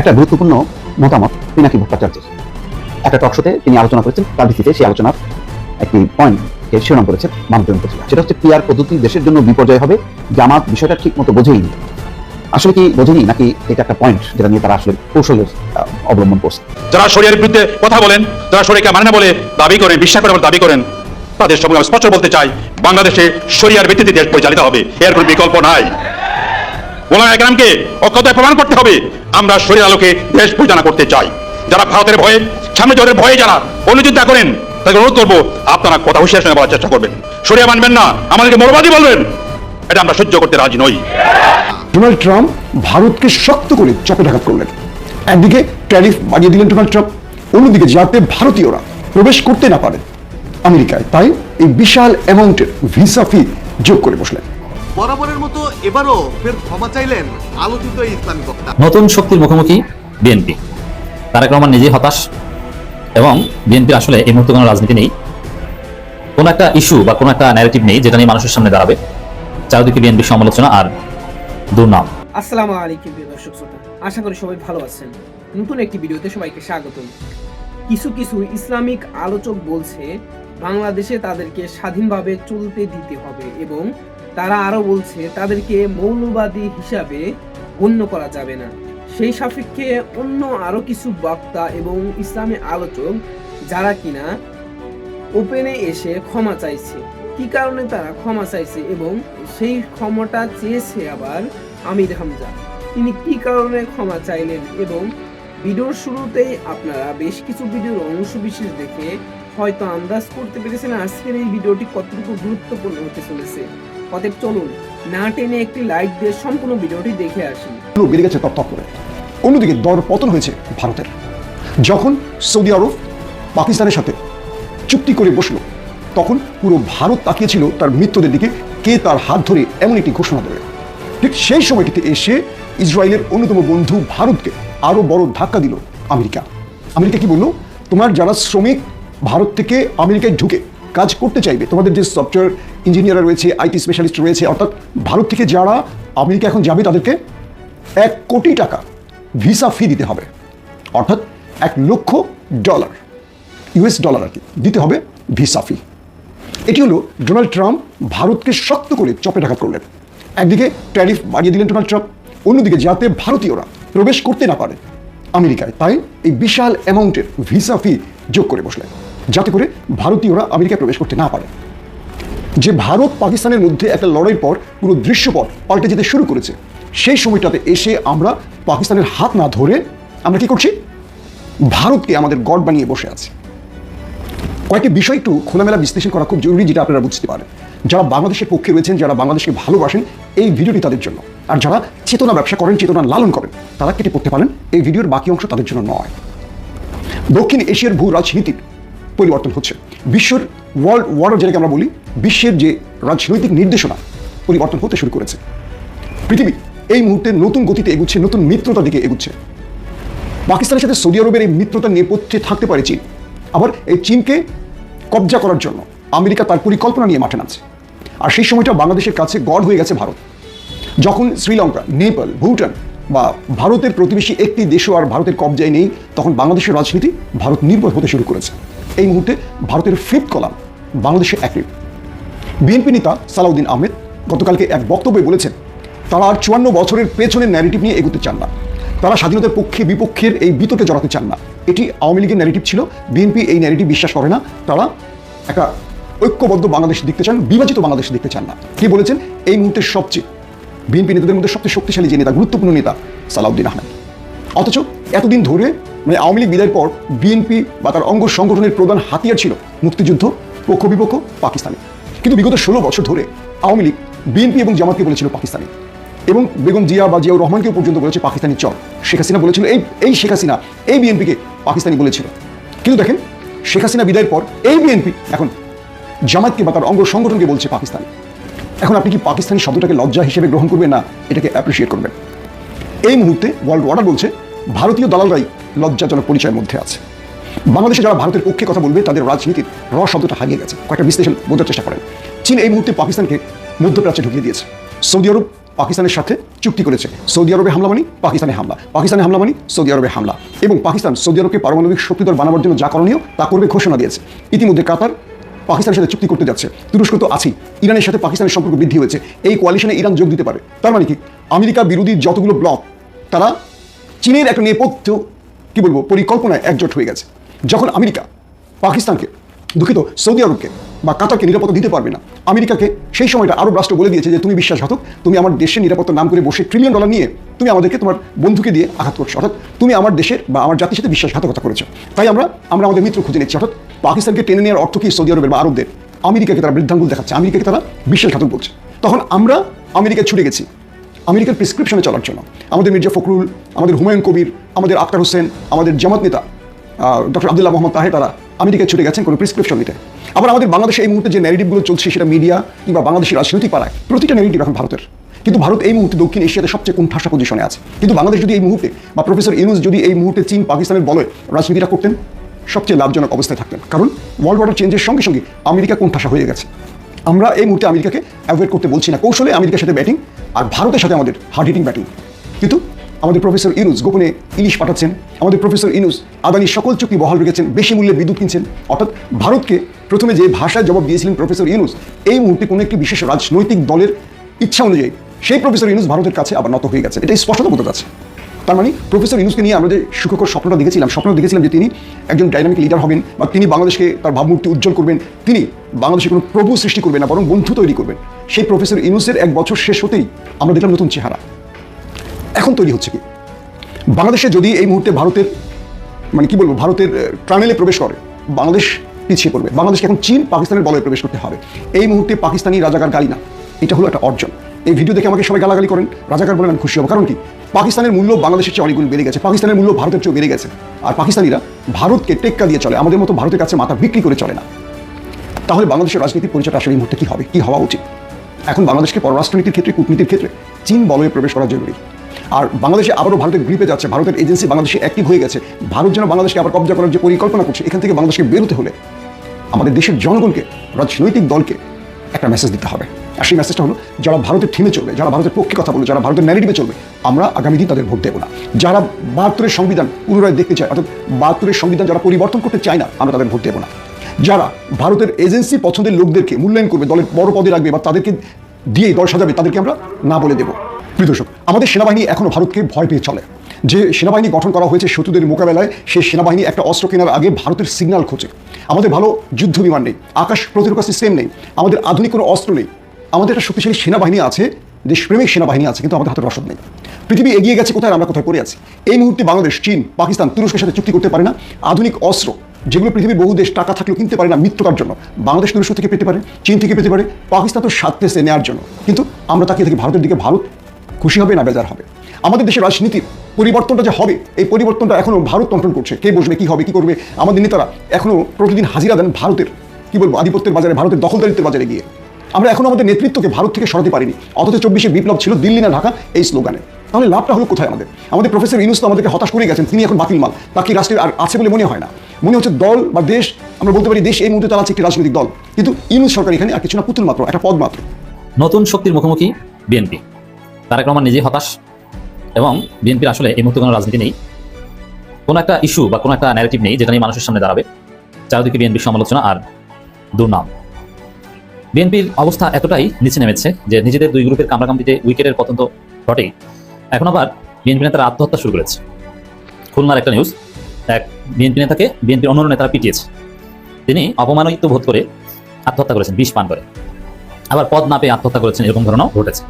একটা গুরুত্বপূর্ণ মতামত পিনাকি ভট্টাচার্যের। একটা টক শোতে তিনি আলোচনা করেছেন, তার ভিত্তিতে সেই আলোচনার একটি পয়েন্টকে শিরোনাম করেছেন মানবজমিন পত্রিকা সেটা হচ্ছে পিয়ার পদ্ধতি দেশের জন্য বিপর্যয় হবে জামাত বিষয়টা ঠিক মতো বোঝেইনি আসলে কি বোঝেনি নাকি এটা একটা পয়েন্ট যেটা নিয়ে তারা আসলে কৌশলের অবলম্বন করছে? যারা শরিয়ার বিরুদ্ধে কথা বলেন, যারা শরিয়াকে মানে না বলে দাবি করেন, বিশ্বাস করে দাবি করেন, তাদের সঙ্গে আমি স্পষ্ট বলতে চাই, বাংলাদেশে শরিয়ার ভিত্তিতে দেশ পরিচালিত হবে। এর কোনো বিকল্প নাই। ওলামা একরামকে অক্ষতায় প্রমাণ করতে হবে। আমরা শরীর আলোকে দেশ পরিচালনা করতে চাই। যারা ভারতের ভয়ে, সামনে জলের ভয়ে যারা অনুচিন্তা করেন তাকে অনুরোধ করব, আপনারা কথা হুঁশিয়ার সঙ্গে বলার চেষ্টা করবেন। সরিয়া মানবেন না, আমাদেরকে মৌলবাদী বলবেন। এটা আমরা সহ্য করতে রাজি নই। ডোনাল্ড ট্রাম্প ভারতকে শক্ত করে চপেটাঘাত করলেন। একদিকে ট্যারিফ বাড়িয়ে দিলেন ডোনাল্ড ট্রাম্প, অন্যদিকে যাতে ভারতীয়রা প্রবেশ করতে না পারে আমেরিকায় তাই এই বিশাল অ্যামাউন্টের ভিসা ফি যোগ করে বসলেন। বরাবরের মতো এবারও ফের ক্ষমা চাইলেন আলোচিত এই ইসলামী বক্তা। নতুন শক্তির মুখোমুখি বিএনপি। তারেক রহমান নিজেই হতাশ এবং বিএনপির আসলে এই মুহূর্তে কোনো রাজনীতি নেই। কোনো একটা ইস্যু বা কোনো একটা ন্যারেটিভ নেই যেটা নিয়ে মানুষের সামনে দাঁড়াবে। চারিদিকে বিএনপির সমালোচনা আর দুর্নাম। আসসালামু আলাইকুম প্রিয় দর্শক শ্রোতা আশা করি সবাই ভালো আছেন। নতুন একটি ভিডিওতে সবাইকে স্বাগত কিছু কিছু ইসলামিক আলোচক বলছে বাংলাদেশে তাদেরকে স্বাধীনভাবে চলতে দিতে হবে এবং তারা আরও বলছে, তাদেরকে মৌলবাদী হিসাবে গণ্য করা যাবে না। সেই সাপেক্ষে অন্য আরও কিছু বক্তা এবং ইসলামী আলোচক যারা কিনা ওপেনে এসে ক্ষমা চাইছে। কি কারণে তারা ক্ষমা চাইছে এবং সেই ক্ষমাটা চেয়েছে আবার আমির হামজা? তিনি কি কারণে ক্ষমা চাইলেন এবং ভিডিওর শুরুতেই আপনারা বেশ কিছু ভিডিওর অংশ বিশেষ দেখে হয়তো আন্দাজ করতে পেরেছেন আজকের এই ভিডিওটি কতটুকু গুরুত্বপূর্ণ হতে চলেছে। অতএব চলুন, না টেনে একটি লাইক দিয়ে সম্পূর্ণ ভিডিওটি দেখে আসি। বেড়ে গেছে তপ করে। অন্যদিকে দর পতন হয়েছে ভারতের। যখন সৌদি আরব পাকিস্তানের সাথে চুক্তি করে বসল, তখন পুরো ভারত তাকিয়েছিল তার মৃত্যুদের দিকে, কে তার হাত ধরে এমন একটি ঘোষণা দেবে। ঠিক সেই সময়টিতে এসে ইসরায়েলের অন্যতম বন্ধু ভারতকে আরও বড় ধাক্কা দিল আমেরিকা। আমেরিকা কি বলল? তোমার যারা শ্রমিক, ভারত থেকে আমেরিকায় ঢুকে কাজ করতে চাইবে। তোমাদের যে সফটওয়্যার ইঞ্জিনিয়ার রয়েছে আইটি স্পেশালিস্ট রয়েছে, অর্থাৎ ভারত থেকে যারা আমেরিকা এখন যাবে তাদেরকে এক কোটি টাকা ভিসা ফি দিতে হবে। অর্থাৎ এক লক্ষ ডলার ইউএস ডলার আর কি, দিতে হবে ভিসা ফি এটি হলো ডোনাল্ড ট্রাম্প ভারতকে শক্ত করে চপে চপেটাঘাত করলেন একদিকে ট্যারিফ বাড়িয়ে দিলেন ডোনাল্ড ট্রাম্প অন্যদিকে যাতে ভারতীয়রা প্রবেশ করতে না পারে আমেরিকায়, তাই এই বিশাল অ্যামাউন্টের ভিসা ফি যোগ করে বসলেন। যাতে করে ভারতীয়রা আমেরিকায় প্রবেশ করতে না পারে। যে ভারত পাকিস্তানের মধ্যে একটা লড়াইয়ের পর পুরো দৃশ্যপট পাল্টে যেতে শুরু করেছে, সেই সময়টাতে এসে আমরা পাকিস্তানের হাত না ধরে আমরা কি করছি? ভারতকে আমাদের গড বানিয়ে বসে আছি। কয়েকটি বিষয় একটু খোলামেলা বিশ্লেষণ করা খুব জরুরি যেটা আপনারা বুঝতে পারেন। যারা বাংলাদেশের পক্ষে রয়েছেন, যারা বাংলাদেশকে ভালোবাসেন, এই ভিডিওটি তাদের জন্য। আর যারা চেতনা ব্যবসা করেন, চেতনা লালন করেন, তারা কেটে পড়তে পারেন, এই ভিডিওর বাকি অংশ তাদের জন্য নয়। দক্ষিণ এশিয়ার ভূ রাজনীতির পরিবর্তন হচ্ছে। বিশ্বর ওয়ার্ল্ড ওয়ার্ডার যেটাকে আমরা বলি, বিশ্বের যে রাজনৈতিক নির্দেশনা পরিবর্তন হতে শুরু করেছে। পৃথিবী এই মুহূর্তে নতুন গতিতে এগুচ্ছে, নতুন মিত্রতার দিকে এগুচ্ছে। পাকিস্তানের সাথে সৌদি আরবের এই মিত্রতার নেপথ্যে থাকতে পারে চীন। আবার এই চীনকে কবজা করার জন্য আমেরিকা তার পরিকল্পনা নিয়ে মাঠে নামছে। আর সেই সময়টা বাংলাদেশের কাছে গড় হয়ে গেছে ভারত। যখন শ্রীলঙ্কা, নেপাল, ভুটান বা ভারতের প্রতিবেশী একটি দেশও আর ভারতের কবজায় নেই, তখন বাংলাদেশের রাজনীতি ভারত নির্ভর হতে শুরু করেছে। এই মুহূর্তে ভারতের ফিফথ কলাম বাংলাদেশের একই বিএনপি নেতা সালাউদ্দিন আহমেদ গতকালকে এক বক্তব্যে বলেছেন, তারা আর চুয়ান্ন বছরের পেছনের ন্যারেটিভ নিয়ে এগোতে চান না। তারা স্বাধীনতার পক্ষে বিপক্ষের এই বিতর্কে জড়াতে চান না। এটি আওয়ামী লীগের ন্যারেটিভ ছিল। বিএনপি এই ন্যারেটিভ বিশ্বাস করে না। তারা একটা ঐক্যবদ্ধ বাংলাদেশ দেখতে চান, বিভাজিত বাংলাদেশ দেখতে চান না। কে বলেছেন? এই মুহূর্তে সবচেয়ে বিএনপি নেতাদের মধ্যে সবচেয়ে শক্তিশালী যে নেতা, গুরুত্বপূর্ণ নেতা সালাউদ্দিন আহমেদ। অথচ এতদিন ধরে মানে আওয়ামী লীগ বিদায়ের পর বিএনপি বা তার অঙ্গ সংগঠনের প্রধান হাতিয়ার ছিল মুক্তিযুদ্ধ পক্ষ বিপক্ষ পাকিস্তানি। কিন্তু বিগত ষোলো বছর ধরে আওয়ামী লীগ বিএনপি এবং জামাতকে বলেছিল পাকিস্তানি। এবং বেগম জিয়া বা জিয়াউর রহমানকেও পর্যন্ত বলেছে পাকিস্তানি চর। শেখ হাসিনা বলেছিল এই এই শেখ হাসিনা, এই বিএনপিকে পাকিস্তানি বলেছিল। কিন্তু দেখেন, শেখ হাসিনা বিদায়ের পর এই বিএনপি এখন জামাতকে বা তার অঙ্গ সংগঠনকে বলছে পাকিস্তানি। এখন আপনি কি পাকিস্তানি শব্দটাকে লজ্জা হিসেবে গ্রহণ করবেন না? এটাকে অ্যাপ্রিসিয়েট করবেন। এই মুহূর্তে ওয়ার্ল্ড অর্ডার বলছে ভারতীয় দালালরাই লজ্জাজনক পরিচয়ের মধ্যে আছে। বাংলাদেশে যারা ভারতের পক্ষে কথা বলবে, তাদের রাজনীতির র শব্দটা হারিয়ে গেছে। কয়েকটা বিশ্লেষণ বোঝার চেষ্টা করেন। চীন এই মুহূর্তে পাকিস্তানকে মধ্যপ্রাচ্যে ঢুকিয়ে দিয়েছে। সৌদি আরব পাকিস্তানের সাথে চুক্তি করেছে। সৌদি আরবে হামলা মানে পাকিস্তানে হামলা। পাকিস্তানে হামলা মানে সৌদি আরবে হামলা। এবং পাকিস্তান সৌদি আরবকে পারমাণবিক শক্তিধর বানাবার জন্য যা করণীয় তা করবে ঘোষণা দিয়েছে। ইতিমধ্যে কাতার পাকিস্তানের সাথে চুক্তি করতে যাচ্ছে। তুরস্ক তো আছেই। ইরানের সাথে পাকিস্তানের সম্পর্ক বৃদ্ধি হয়েছে। এই কোয়ালিশনে ইরান যোগ দিতে পারে। তার মানে কি? আমেরিকা বিরোধী যতগুলো ব্লক তারা চীনের একটা নেপথ্য, কী বলব, পরিকল্পনায় একজোট হয়ে গেছে। যখন আমেরিকা পাকিস্তানকে দুঃখিত, সৌদি আরবকে বা কাতারকে নিরাপত্তা দিতে পারবে না। আমেরিকাকে সেই সময়টা আরব রাষ্ট্র বলে দিয়েছে যে, তুমি বিশ্বাসঘাতক, তুমি আমার দেশের নিরাপত্তা নাম করে বসে ট্রিলিয়ন ডলার নিয়ে তুমি আমাদেরকে তোমার বন্ধুকে দিয়ে আঘাত করছ। অর্থাৎ তুমি আমার দেশের বা আমার জাতির সাথে বিশ্বাসঘাতকতা করেছ। তাই আমরা আমরা আমাদের মিত্র খুঁজে নিচ্ছি। অর্থাৎ পাকিস্তানকে টেনে নেওয়ার অর্থ কি সৌদি আরবের বা আরবদের? আমেরিকাকে তারা বৃদ্ধাঙ্গুল দেখাচ্ছে, আমেরিকাকে তারা বিশ্বাসঘাতক বলছে। তখন আমরা আমেরিকায় ছুটে গেছি। আমেরিকার প্রেসক্রিপশনে চলার জন্য। আমাদের মির্জা ফখরুল, আমাদের হুমায়ুন কবির, আমাদের আক্তার হোসেন, আমাদের জামাত নেতা ডক্টর আবদুল্লাহ মোহাম্মদ তাহে তারা আমেরিকায় ছুটে গেছেন কোনো প্রেসক্রিপশন নিতে। আবার আমাদের বাংলাদেশে এই মুহূর্তে যে ন্যারেটিভগুলো চলছে, সেটা মিডিয়া কিংবা বাংলাদেশের রাজনৈতিক পাড়ায়, প্রতিটা ন্যারেটিভ এখন ভারতের। কিন্তু ভারত এই মুহূর্তে দক্ষিণ এশিয়াতে সবচেয়ে কোণঠাসা পজিশনে আছে। কিন্তু বাংলাদেশ যদি এই মুহূর্তে, বা প্রফেসর ইউনুস যদি এই মুহূর্তে চীন, পাকিস্তানের বলয় রাজনীতিটা করতেন, সবচেয়ে লাভজনক অবস্থায় থাকতেন। কারণ ওয়ার্ল্ড অর্ডার চেঞ্জের সঙ্গে সঙ্গে আমেরিকা কোণঠাসা হয়ে গেছে। আমরা এই মুহূর্তে আমেরিকাকে অ্যাভয়েড করতে বলছি না। কৌশলে আমেরিকার সাথে ব্যাটিং আর ভারতের সাথে আমাদের হার্ড হিটিং ব্যাটিং কিন্তু আমাদের প্রফেসর ইনুস গোপনে ইলিশ পাঠাচ্ছেন। আমাদের প্রফেসর ইনুস আদানির সকল চুক্তি বহাল রেখেছেন, বেশি মূল্যে বিদ্যুৎ কিনছেন। অর্থাৎ ভারতকে প্রথমে যে ভাষায় জবাব দিয়েছিলেন প্রফেসর ইনুস, এই মুহূর্তে কোনো একটি বিশেষ রাজনৈতিক দলের ইচ্ছা অনুযায়ী সেই প্রফেসর ইনুস ভারতের কাছে আবার নত হয়ে গেছে। এটা স্পষ্টত বোঝা যাচ্ছে। তার মানে প্রফেসর ইনুসকে নিয়ে আমরা যে সুখকর স্বপ্নটা দেখেছিলাম স্বপ্ন দেখেছিলাম যে তিনি একজন ডাইনামিক লিডার হবেন বা তিনি বাংলাদেশকে তার ভাবমূর্তি উজ্জ্বল করবেন, তিনি বাংলাদেশে কোনো প্রভু সৃষ্টি করবেন না, বরং বন্ধু তৈরি করবেন। সেই প্রফেসর ইনুসের এক বছর শেষ হতেই আমরা দেখলাম নতুন চেহারা। এখন তৈরি হচ্ছে কি? বাংলাদেশে যদি এই মুহূর্তে ভারতের মানে কি বলব, ভারতের ট্রানেলে প্রবেশ করে, বাংলাদেশ পিছিয়ে পড়বে। বাংলাদেশকে এখন চীন পাকিস্তানের বলয়ে প্রবেশ করতে হবে। এই মুহূর্তে পাকিস্তানি রাজাকার গালি না। এটা হলো একটা অর্জন। এই ভিডিও দেখে আমাকে সবাই গালাগালি করেন। রাজাকার বলেন আমি খুশি হব। কারণ কি? পাকিস্তানের মূল্য বাংলাদেশের চেয়ে অনেকগুণ বেড়ে গেছে। পাকিস্তানের মূল্য ভারতের চেয়েও বেড়ে গেছে। আর পাকিস্তানিরা ভারতকে টেক্কা দিয়ে চলে। আমাদের মতো ভারতের কাছে মাথা বিক্রি করে চলে না। তাহলে বাংলাদেশের রাজনীতির পরিচয়টা আসলে এই মুহূর্তে কী হবে? কী হওয়া উচিত? এখন বাংলাদেশকে পররাষ্ট্রনীতির ক্ষেত্রে, কূটনীতির ক্ষেত্রে চীন বলয়ে প্রবেশ করা জরুরি। আর বাংলাদেশে আবারও ভারতের গ্রিপে যাচ্ছে। ভারতের এজেন্সি বাংলাদেশে অ্যাক্টিভ হয়ে গেছে। ভারত যেন বাংলাদেশকে আবার কবজা করার যে পরিকল্পনা করছে, এখান থেকে বাংলাদেশকে বেরোতে হলে আমাদের দেশের জনগণকে, রাজনৈতিক দলকে একটা মেসেজ দিতে হবে। আর সেই মেসেজটা হলো, যারা ভারতের থিমে চলবে, যারা ভারতের পক্ষে কথা বলবে, যারা ভারতের ন্যারেটিভে চলবে, আমরা আগামী দিন তাদের ভোট দেবো না। যারা বাহাত্তরের সংবিধান পুনরায় দেখতে চায়, অর্থাৎ বাহাত্তরের সংবিধান যারা পরিবর্তন করতে চায় না, আমরা তাদের ভোট দেবো না। যারা ভারতের এজেন্সি পছন্দের লোকদেরকে মূল্যায়ন করবে, দলের বড় পদে রাখবে বা তাদেরকে দিয়ে দল সাজাবে তাদেরকে আমরা না বলে দেবো। প্রিয় দর্শক, আমাদের সেনাবাহিনী এখনও ভারতকে ভয় পেয়ে চলে। যে সেনাবাহিনী গঠন করা হয়েছে শত্রুদের মোকাবেলায় সেই সেনাবাহিনী একটা অস্ত্র কেনার আগে ভারতের সিগন্যাল খোঁজে। আমাদের ভালো যুদ্ধ বিমান নেই, আকাশ প্রতিরক্ষা সিস্টেম নেই, আমাদের আধুনিক কোনো অস্ত্র নেই। আমাদের একটা শক্তিশালী সেনাবাহিনী আছে, দেশপ্রেমিক সেনাবাহিনী আছে, কিন্তু আমাদের হাতে রসদ নেই। পৃথিবী এগিয়ে গেছে কোথায় আমরা কোথায় পড়ে আছি? এই মুহূর্তে বাংলাদেশ, চীন, পাকিস্তান তুরস্কের সাথে চুক্তি করতে পারে না। আধুনিক অস্ত্র, যেগুলো পৃথিবীর বহু দেশ টাকা থাকলেও কিনতে পারে না মিত্রতার জন্য। বাংলাদেশ তুরস্ক থেকে পেতে পারে, চীন থেকে পেতে পারে, পাকিস্তান তো সাথে নেওয়ার জন্য। কিন্তু আমরা তাকিয়ে থাকি ভারতের দিকে, ভারত খুশি হবে না বেজার হবে? আমাদের দেশের রাজনীতির পরিবর্তনটা যে হবে, এই পরিবর্তনটা এখনও ভারত কন্ট্রোল করছে। কে বসবে, কি হবে, কি করবে? আমাদের নেতারা এখনও প্রতিদিন হাজিরা দেন ভারতের, কি বলব, আধিপত্যের বাজারে, ভারতের দখলদারিত্বের বাজারে গিয়ে। আমরা এখন আমাদের নেতৃত্বকে ভারত থেকে সরাতে পারিনি। অথচ চব্বিশে বিপ্লব ছিল দিল্লি না ঢাকা, এই স্লোগানে। তাহলে লাভটা হলো কোথায় আমাদের? আমাদের প্রফেসর ইনুস তো আমাদেরকে হতাশ করে গেছেন, তিনি এখন বাতিল মাল। তাকে রাষ্ট্রের আর আছে বলে মনে হয় না? মনে হচ্ছে দল বা দেশ, আমরা বলতে পারি দেশ এই মুহূর্তে চালাচ্ছে একটি রাজনৈতিক দল। কিন্তু ইনুস সরকার এখানে আর কিছু না, পুতুল মাত্র, একটা পদ মাত্র। নতুন শক্তির মুখোমুখি বিএনপি। তারেক রহমান নিজেই হতাশ এবং বিএনপির আসলে এই মুহূর্তে কোনো রাজনীতি নেই। কোনো একটা ইস্যু বা কোনো একটা ন্যারেটিভ নেই যেটা নিয়ে মানুষের সামনে দাঁড়াবে। চারিদিকে বিএনপির সমালোচনা আর দুর্নাম। বিএনপির অবস্থা এতটাই নিচে নেমেছে যে নিজেদের দুই গ্রুপের কামড়াকামড়িতে উইকেটের পতন তো ঘটেই এখন আবার বিএনপি নেতারা আত্মহত্যা শুরু করেছে। খুলনার একটা নিউজ এক বিএনপি নেতাকে বিএনপির অন্য নেতারা পিটিয়েছে। তিনি অপমানিত বোধ করে আত্মহত্যা করেছেন, বিষ পান করে। আবার পদ না পেয়ে আত্মহত্যা করেছেন, এরকম ঘটনাও ঘটেছে।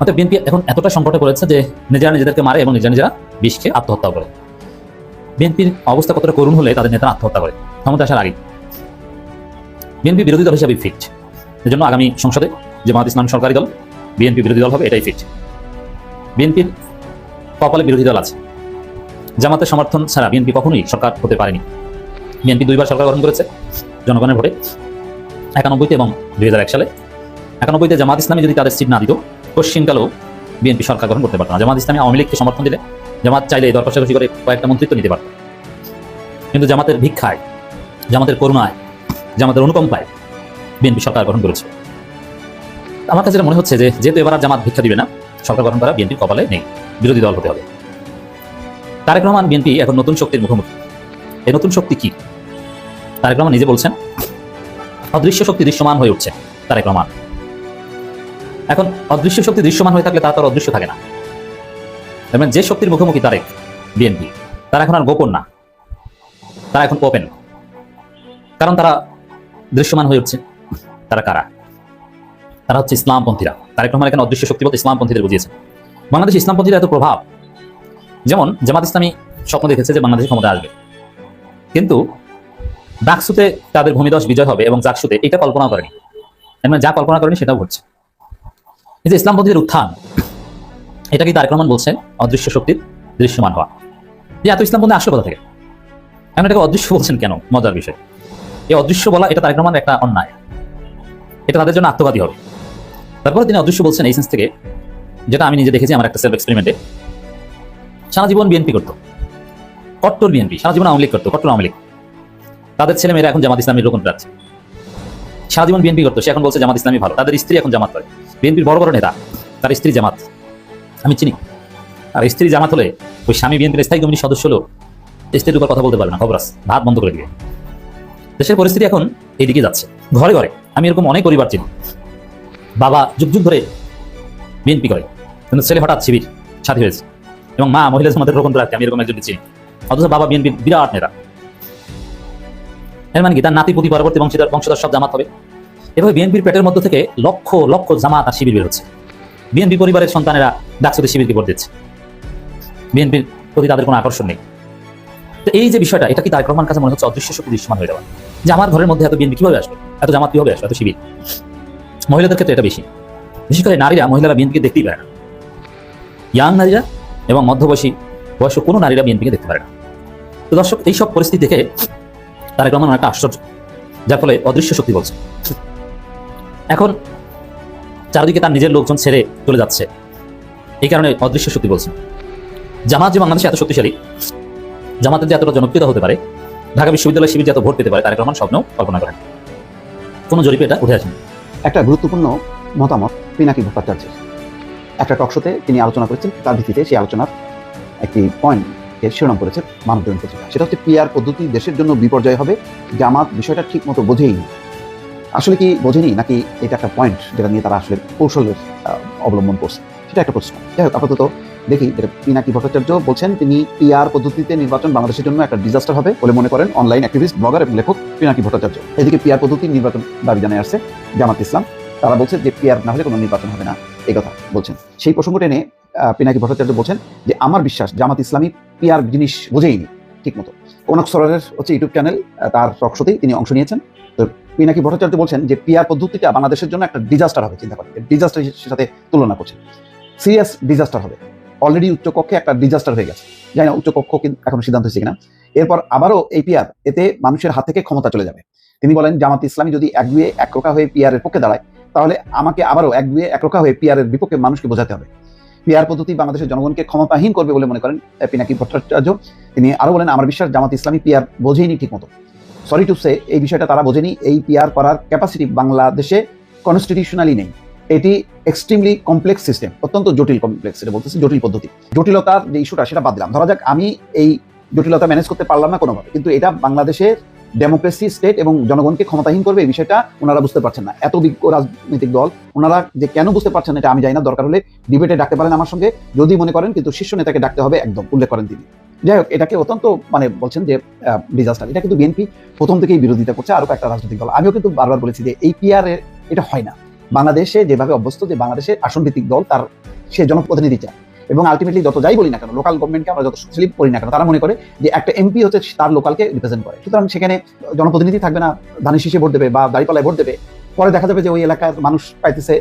অর্থাৎ বিএনপি এখন এতটা সংকটে পড়েছে যে নিজেরা নিজেদেরকে মারে এবং নিজেরা নিজেরা বিষ আত্মহত্যা করে। বিএনপির অবস্থা কতটা করুণ হলে তাদের নেতা আত্মহত্যা করে? ক্ষমতা আসার আগে বিএনপি বিরোধী দল হিসাবে ফিট এজন্য আগামী সংসদে জামাত ইসলাম সরকারি দল বিএনপি বিরোধী দল হবে, এটাই ফিট বিএনপির কপালে বিরোধী দল আছে। জামাতের সমর্থন ছাড়া বিএনপি কখনোই সরকার হতে পারেনি। বিএনপি দুইবার সরকার গঠন করেছে, জনগণের ভোটে। একানব্বইতে এবং দুই হাজার এক সালে। একানব্বইতে জামাত ইসলামী যদি তাদের সিট না দিত পশ্চিমকালেও বিএনপি সরকার গঠন করতে পারত না। জামাত ইসলামী আওয়ামী লীগকে সমর্থন দিলে জামাত চাইলে দর কষাকষি করে কয়েকটা মন্ত্রিত্ব নিতে পারত। কিন্তু জামাতের ভিক্ষায়, জামাতের করুণায়, জামাতের অনুকম্পায় বিএনপি সরকার গঠন করেছে। আমার কাছে মনে হচ্ছে যেহেতু এবার জামাত ভিক্ষা দিবে না, সরকার গঠন করা বিএনপির কপালে নেই। বিরোধী দল হতে হবে। তারেক রহমান বিএনপি এখন নতুন শক্তির মুখোমুখি। এই নতুন শক্তি কি? তারেক রহমান নিজে বলছেন, অদৃশ্য শক্তি দৃশ্যমান হয়ে উঠছে তারেক রহমান। এখন অদৃশ্য শক্তি দৃশ্যমান হয়ে থাকলে তার তো অদৃশ্য থাকে না। তার মানে যে শক্তির মুখোমুখি তারেক বিএনপি তারা এখন আর গোপন না। তারা এখন ওপেন কারণ তারা দৃশ্যমান হয়ে উঠছে। তারা কারা? তারা হচ্ছে ইসলামপন্থীরা। তারেক রহমান এখানে অদৃশ্য শক্তি বলতে ইসলামপন্থীদের বুঝিয়েছেন। বাংলাদেশে ইসলামপন্থীরা এত প্রভাব, যেমন জামাত ইসলামী স্বপ্ন দেখেছে যে বাংলাদেশে ক্ষমতা আসবে। কিন্তু ডাকসুতে তাদের ভূমিদশ বিজয় হবে এবং জাকসুতে এটা কল্পনা করেনি। এর মানে যা কল্পনা করেনি সেটাও ঘটছে। এই যে ইসলামপন্থীদের উত্থান, এটা কি তারেক রহমান বলছেন অদৃশ্য শক্তির দৃশ্যমান হওয়া। যে এত ইসলামপন্থী আসলো কোথা থেকে? এখন এটাকে অদৃশ্য বলছেন কেন? মজার বিষয়। এই অদৃশ্য বলা, এটা তারেক রহমানের একটা অন্যায়। এটা তাদের জন্য আত্মঘাতী হবে। তারপরে তিনি অদৃশ্য বলছেন এই সেন্স থেকে, যেটা আমি নিজে দেখেছি আমার একটা সেলফ এক্সপেরিমেন্টে সারা জীবন বিএনপি করতো। কট্টর বিএনপি সারা জীবন আওয়ামী লীগ করতো, কট্টর আওয়ামী লীগ। তাদের ছেলে মেয়েরা এখন জামাত ইসলামীর রোকন প্রার্থী সারা জীবন বিএনপি করতো, সে এখন বলছে জামাত ইসলামী ভালো, তাদের স্ত্রী এখন জামাত করে। বিএনপির বড় বড় নেতা, তার স্ত্রী জামাত। আমি চিনি। আর স্ত্রী জামাত হলে ওই স্বামী বিএনপির স্থায়ী কমিটির সদস্য হলো স্ত্রীর উপর কথা বলতে পারবে না খবর আছে ভাত বন্ধ করে দিবে। দেশের পরিস্থিতি এখন এইদিকে যাচ্ছে। ঘরে ঘরে। আমি এরকম অনেক পরিবার চিনি। বাবা যুগ যুগ ধরে বিএনপি করে, কিন্তু ছেলে হঠাৎ শিবির, সাথী হয়েছে। এবং মা মহিলা সমাজের রোপণ রাখতে আমি এরকম একজনকে চিনি। অথচ বাবা বিএনপির বিরাট নেতা। এর মানে কি? তার নাতি প্রতি পরবর্তী বংশীদার বংশধর সব জামাত হবে। এভাবে বিএনপির পেটের মধ্য থেকে লক্ষ লক্ষ জামাত আর শিবির বের হচ্ছে। বিএনপি পরিবারের সন্তানেরা ডাকসুতে শিবিরকে ভোট দিচ্ছে। বিএনপির প্রতি তাদের কোনো আকর্ষণ নেই। তো এই যে বিষয়টা, এটা কি তারেক রহমান কাছে মনে হচ্ছে অদৃশ্য শক্তি দৃশ্যমান হয়ে যাওয়া? যে আমার ঘরের মধ্যে এত বিএনপি কীভাবে আসবে? এত জামাত কীভাবে আসবে? এত শিবির? মহিলাদের ক্ষেত্রে এটা বেশি। বিশেষ করে নারীরা, মহিলারা বিএনপিকে দেখতেই পারে না। ইয়াং নারীরা এবং মধ্যবয়সী, বয়স্ক কোনো নারীরা বিএনপিকে দেখতে পারে না। তো দর্শক এইসব পরিস্থিতি দেখে তারেক রহমান একটা আশ্চর্য, যার ফলে অদৃশ্য শক্তি বলছে। এখন চারিদিকে তার নিজের লোকজন ছেড়ে চলে যাচ্ছে। এই কারণে অদৃশ্য শক্তি বলছে। জামাত যে বাংলাদেশে এত শক্তিশালী, জামাতের যে এতটা জনপ্রিয়তা হতে পারে, ঢাকা বিশ্ববিদ্যালয় শিবির যে এত ভোট পেতে পারে, তারেক রহমান স্বপ্নেও কল্পনা করেন। কোনো জরিপে এটা উঠে আসেনি। একটা গুরুত্বপূর্ণ মতামত পিনাকি ভট্টাচার্যের। একটা টকশোতে তিনি আলোচনা করেছেন, তার ভিত্তিতে সেই আলোচনার একটি পয়েন্টকে শিরোনাম করেছে মানবজমিন পত্রিকা। সেটা হচ্ছে পিআর পদ্ধতি দেশের জন্য বিপর্যয় হবে। জামাত বিষয়টা ঠিক মতো বোঝেইনি আসলে কি বোঝেনি নাকি এটা একটা পয়েন্ট যেটা নিয়ে তারা আসলে কৌশলের অবলম্বন করছে? সেটা একটা প্রশ্ন। যাই হোক, আপাতত দেখি যেটা পিনাকি ভট্টাচার্য বলছেন, তিনি পিআর পদ্ধতিতে নির্বাচন বাংলাদেশের জন্য একটা ডিজাস্টার হবে বলে মনে করেন অনলাইন অ্যাক্টিভিস্ট ব্লগার এবং লেখক পিনাকি ভট্টাচার্য। এদিকে পিআর পদ্ধতির নির্বাচন দাবি জানিয়ে আসছে জামাত ইসলাম। তারা বলছে যে পিআর না হলে কোনো নির্বাচন হবে না, এই কথা বলছেন। সেই প্রসঙ্গ টেনে পিনাকি ভট্টাচার্য বলছেন যে আমার বিশ্বাস জামাত ইসলামী পিআর জিনিস বোঝেইনি ঠিক মতো। কনক সরের হচ্ছে ইউটিউব চ্যানেল তার টকশোতেই তিনি অংশ নিয়েছেন। তো পিনাকি ভট্টাচার্য বলছেন যে পিআর পদ্ধতিটা বাংলাদেশের জন্য একটা ডিজাস্টার হবে, চিন্তা করেন। ডিজাস্টার সাথে তুলনা করছেন। সিরিয়াস ডিজাস্টার হবে। অলরেডি উচ্চকক্ষে একটা ডিজাস্টার হয়ে গেছে। জানি না উচ্চকক্ষ এখন সিদ্ধান্ত হয়েছে কিনা। এরপর আবারও এই পিআর এতে মানুষের হাত থেকে ক্ষমতা চলে যাবে। তিনি বলেন, জামাত ইসলামী যদি এক দুয়ে একরোখা হয়ে পিআর এর পক্ষে দাঁড়ায়, তাহলে আমাকে আবারও এক দুয়ে একরোখা হয়ে পিআর এর বিপক্ষে মানুষকে বোঝাতে হবে। পিআর পদ্ধতি বাংলাদেশের জনগণকে ক্ষমতাহীন করবে বলে মনে করেন পিনাকি ভট্টাচার্য। তিনি আরও বলেন, আমার বিশ্বাস, জামাত ইসলামী পিআর বোঝেইনি ঠিক মতো সরি টু সে এই বিষয়টা তারা বোঝেনি। এই পিআর করার ক্যাপাসিটি বাংলাদেশে কনস্টিটিউশনালি নেই। এটি এক্সট্রিমলি কমপ্লেক্স সিস্টেম অত্যন্ত জটিল কমপ্লেক্স এটা বলতেছে জটিল পদ্ধতি। জটিলতার যে ইস্যুটা সেটা বাদ দিলাম। ধরা যাক, আমি এই জটিলতা ম্যানেজ করতে পারলাম না কোনোভাবে। কিন্তু এটা বাংলাদেশের ডেমোক্রেসি স্টেট এবং জনগণকে ক্ষমতাহীন করবে এই বিষয়টা ওনারা বুঝতে পারছেন না। এত বিজ্ঞ রাজনৈতিক দল, ওনারা যে কেন বুঝতে পারছেন এটা আমি জানি না। দরকার হলে ডিবেটে ডাকতে পারেন আমার সঙ্গে। যদি মনে করেন, কিন্তু শীর্ষ নেতাকে ডাকতে হবে একদম, উল্লেখ করেন তিনি। যাই হোক, এটাকে অত্যন্ত মানে বলছেন যে ডিজাস্টার এটা কিন্তু বিএনপি প্রথম থেকেই বিরোধিতা করছে আরও একটা রাজনৈতিক দল। আমিও কিন্তু বারবার বলেছি যে এই পিআর এটা হয় না। বাংলাদেশে যেভাবে অভ্যস্ত যে বাংলাদেশের আসন ভিত্তিক দল, তার সে জনপ্রতিনিধি চায়। এবং আলটিমেটলি যত যাই বলি না কেন লোকাল গভর্নমেন্টকে আমরা যত শক্তিশালী করি না কেন, তারা মনে করে যে একটা এমপি হচ্ছে তার লোকালকে রিপ্রেজেন্ট করে। সুতরাং সেখানে জনপ্রতিনিধি থাকবে না, ধানের শীষে ভোট দেবে বা দাঁড়িপালায় ভোট দেবে। পরে দেখা যাবে যে ওই এলাকার মানুষ পাইতেছে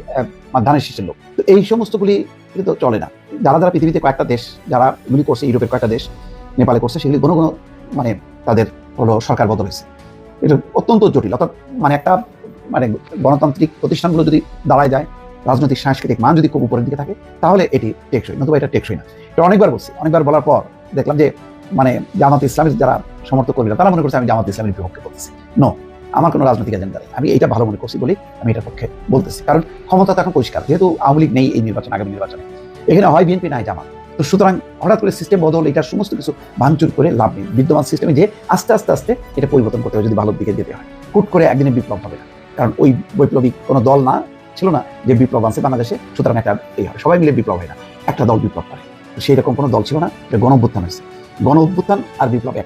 ধানের শীষের লোক। তো এই সমস্তগুলি কিন্তু চলে না। যারা যারা পৃথিবীতে কয়েকটা দেশ, যারা এগুলি করছে, ইউরোপের কয়েকটা দেশ, নেপালে করছে, সেগুলি কোনো কোনো মানে তাদের হলো সরকার বদল হয়েছে। এটা অত্যন্ত জটিল। অর্থাৎ মানে একটা মানে গণতান্ত্রিক প্রতিষ্ঠানগুলো যদি দাঁড়ায় যায়, রাজনৈতিক, সাংস্কৃতিক মান যদি খুব উপরের দিকে থাকে, তাহলে এটি টেকসই, নতুবা এটা টেকসই না। এটা অনেকবার বলছি, অনেকবার বলার পর দেখলাম যে মানে জামাত ইসলামের যারা সমর্থক কর্মীরা, তারা মনে করছে আমি জামাত ইসলামের বিপক্ষে করতেছি। নো আমার কোনো রাজনৈতিক এজেন্ডা নেই। আমি এটা ভালো মনে করছি বলে আমি এটার পক্ষে বলতেছি। কারণ ক্ষমতা তো এখন পরিষ্কার। যেহেতু আওয়ামী লীগ নেই এই নির্বাচন, আগামী নির্বাচনে। এখানে হয় বিএনপি নাই জামাত। তো সুতরাং হঠাৎ করে সিস্টেম বদল এটা সমস্ত কিছু ভাঙচুর করে লাভ নেই। বিদ্যমান সিস্টেমে যে আস্তে আস্তে আস্তে এটা পরিবর্তন করতে হবে যদি ভালোর দিকে যেতে হয়। হুট করে একদিনে বিপ্লব হবে না। কারণ ওই বৈপ্লবিক কোনো দল না, ছিল না যে বিপ্লব আনছে বাংলাদেশে, সুতরাং একটা এই হবে। সবাই মিলে বিপ্লব হয় না। একটা দল বিপ্লব করে। সেই রকম কোনো দল ছিল না, এটা গণ অভ্যুত্থান হয়েছে। গণ অভ্যুত্থান আর বিপ্লব এক।